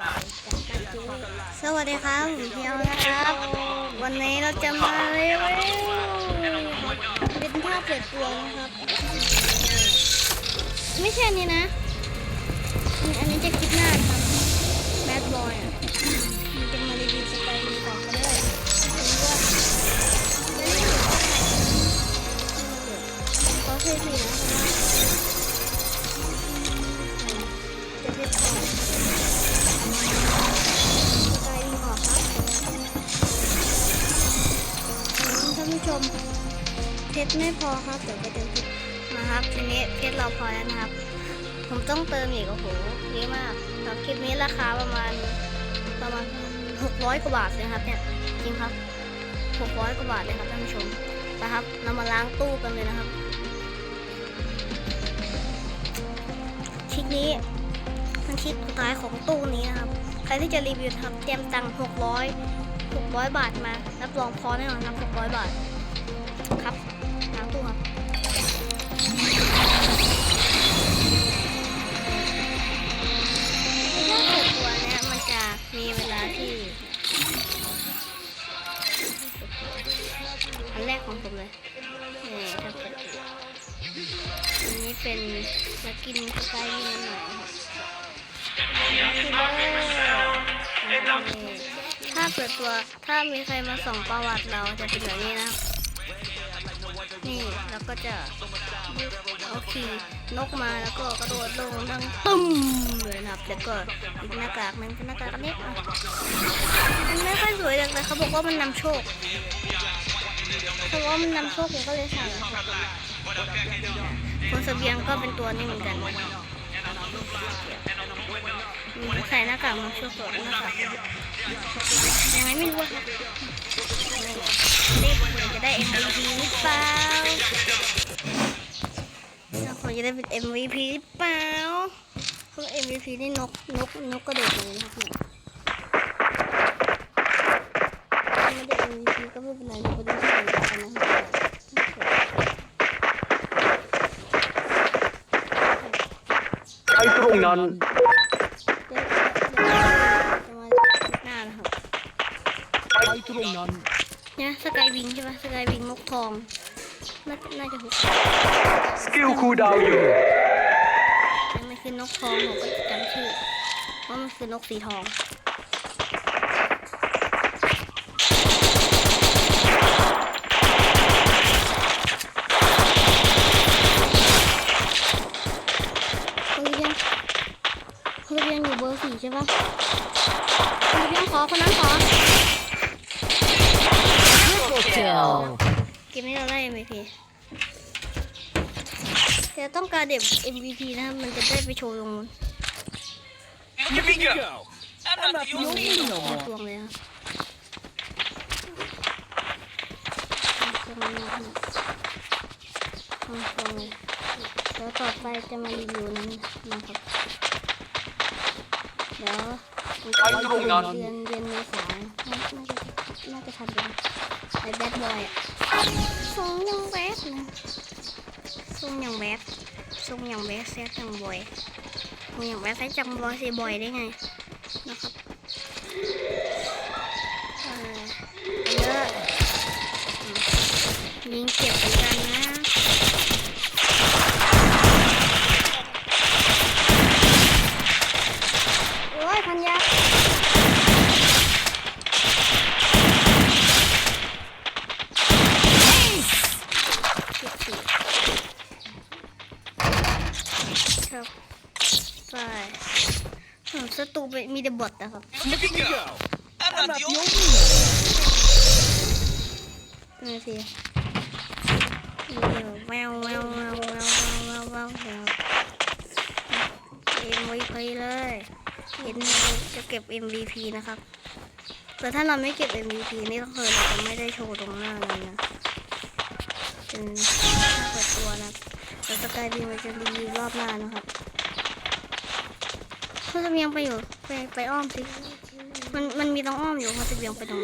สวัสดีครับผมเพียวนะครับ วันนี้เราจะมารีวิวเป็นภาพเปิดตัวนะครับ ไม่ใช่นนี้นะ ชรไม่พอครับเดี๋ยวไปเติมเพชรนะครับทีนี้เพชรเราพอแล้วนะครับ ผมต้องเติมอีกโอ้โหเยอะมากสำหรับคลิปนี้ราคาประมาณประมาณ600กว่าบาทเลยครับเนี่ยจริงครับ600กว่าบาทเลยครับท่านผู้ชมนะครับ เรามาล้างตู้กันเลยนะครับคลิปนี้เป็นคลิปสุดท้ายของตู้นี้นะครับ ใครที่จะรีวิวครับเตรียมตังค์600 600บาทมารับรองพอแน่นอนครับ600บาทครับ อันแรกของผมเลยนี่ถ้าเปิดตัวอันนี้เป็นสกินสกายยิงหน่อยครับถ้าเปิดตัวถ้ามีใครมาส่องประวัติเราจะเป็นแบบนี้นะครับนี่แล้วก็จะเอาขี่นกมาแล้วก็กระโดดลงดังตุ้มเลยนะครับแล้วก็อีกหน้ากากหนึงเป็นหน้ากากอันนี้อะ เขาบอกว่ามันนำโชคเขาบอกว่ามันนำโชคผมก็เลยสั่งคนเสบียงก็เป็นตัวนี้เหมือนกันใส่หน้ากากมาช่วยสวหน้ากากยังไงไม่รู้ครับนี่ผมจะได้ MVP หรือเปล่าผมจะได้เป็น MVP หรือเปล่าเพราะ MVP นี่นกนกนกกระโดดเลยนะครับเนี่ยถ้าไม่ได้ MVP ก็ ไม่เป็นไรเราไปดูที่อื่นกันนะครับไอ้ตรงนั้นเดี๋ยวเดี๋ยวจะมาหน้านะครับไอ้ตรงนั้นเนี่ยสกายวิงใช่ปะสกายวิงนกทองน่าน่าจะหุกสกิลคูลดาวน์อยู่แต่มันคือนกทองผมก็จำชื่อว่ามันคือนกสีทอง ปะคนเรียนขอคนนั้นขอเกมนี้เราได้ MVP แต่ต้องการเด็บ MVP นะครับมันจะได้ไปโชว์ตรงนู้น Here we go. I'm not the only ต no รง more. ตวงเลยครับตรงนี้นะครับตรงตรงเลยแล้วต่อไปจะมารีวิวนั้นนะครับ เดี๋ยวมันจะไอ้ตรงนั้น เดือนเดือนเมษาน่าจะน่าจะทันกันไอ้แบดบอยอะทรงยังแบดนะทรงยังแบดทรงยังแบดแซ่บยังบอยทรงยังแบดแซ่บจังบอยสิบอยได้ไงนะครับเอ่อเยอะอืมยิงเก็บเหมือนกันนะ โอ้ยพันยาสิบสี่ครับ ไปอืมศัตรูเป็นมีแต่บอทนะครับ Here we go. I'm not the only นี่สิแววแววแววแววแววแววแววเอ็มวีพีเลยเห็นจะเก็บ MVP นะครับ แต่ถ้าเราไม่เก็บ MVP นี่ก็คือเราจะไม่ได้โชว์ตรงหน้าเลยนะเป็นหน้าเปิดตัวนะครับแต่สกายบีมันจะรีวิวรอบหน้านะครับ เขาจะเบียงไปอยู่ไปไปอ้อมสิมันมันมีตรงอ้อมอยู่เขาจะเบียงไปตรง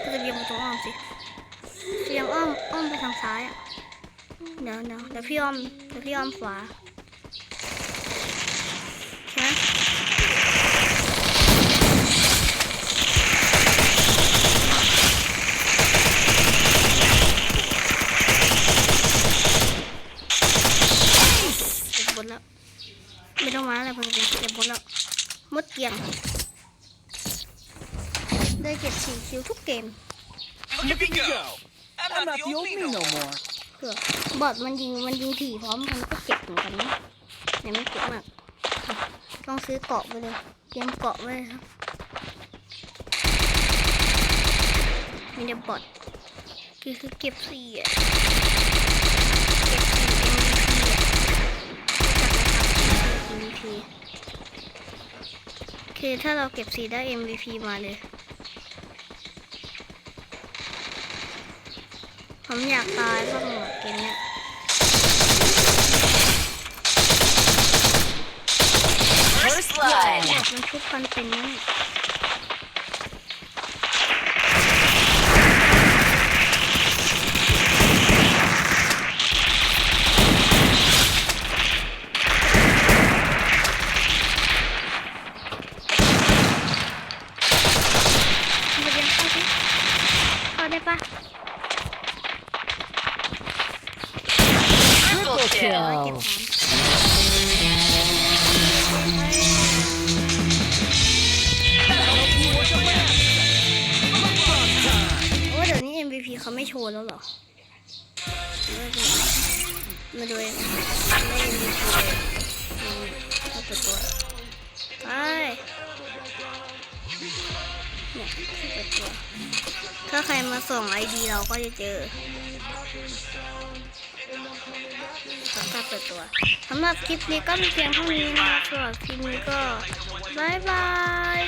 เขาจะเบียงไปตรงอ้อมสิเบียงอ้อมอ้อมไปทางซ้ายอะเดี๋ยวเดี๋ยวเดี๋ยวพี่อ้อมเดี๋ยวพี่อ้อมขวาใช่ไหม เกลี้ยงได้เก็บสี่คิวทุกเกม Look at me go. I'm not the old me no more. เผื่อบอดมันยิงมันยิงถี่พร้อมกันก็เจ็บเหมือนกันนะแต่ไม่เจ็บมากต้องซื้อเกาะไปเลยเตรียมเกาะไว้เลยครับมีแต่บอดคือคือเก็บสี่อะเก็บสี่ MVP อะรู้จักไหมครับ MVP คือถ้าเราเก็บสี่ได้ MVP มาเลย ผมอยากตายบ้างอะเกมเนี้ย First blood. อยากมันชุบกันเป็นนั่นมาเรียนเข้าสิเข้าได้ปะ Triple เก็บ kill. ของโอ้เดี๋ยวนี้ MVP เขาไม่โชว์แล้วเหรอ มาดูเองไม่ MVP เลยอืมเอาตัวไป เนี่ยตัวตัวถ้าใครมาส่ง ID เราก็จะเจอสำหรับเปิดตัวสำหรับคลิปนี้ก็มีเพียงเท่านี้นะครับสำหรับคลิปนี้ก็บายบาย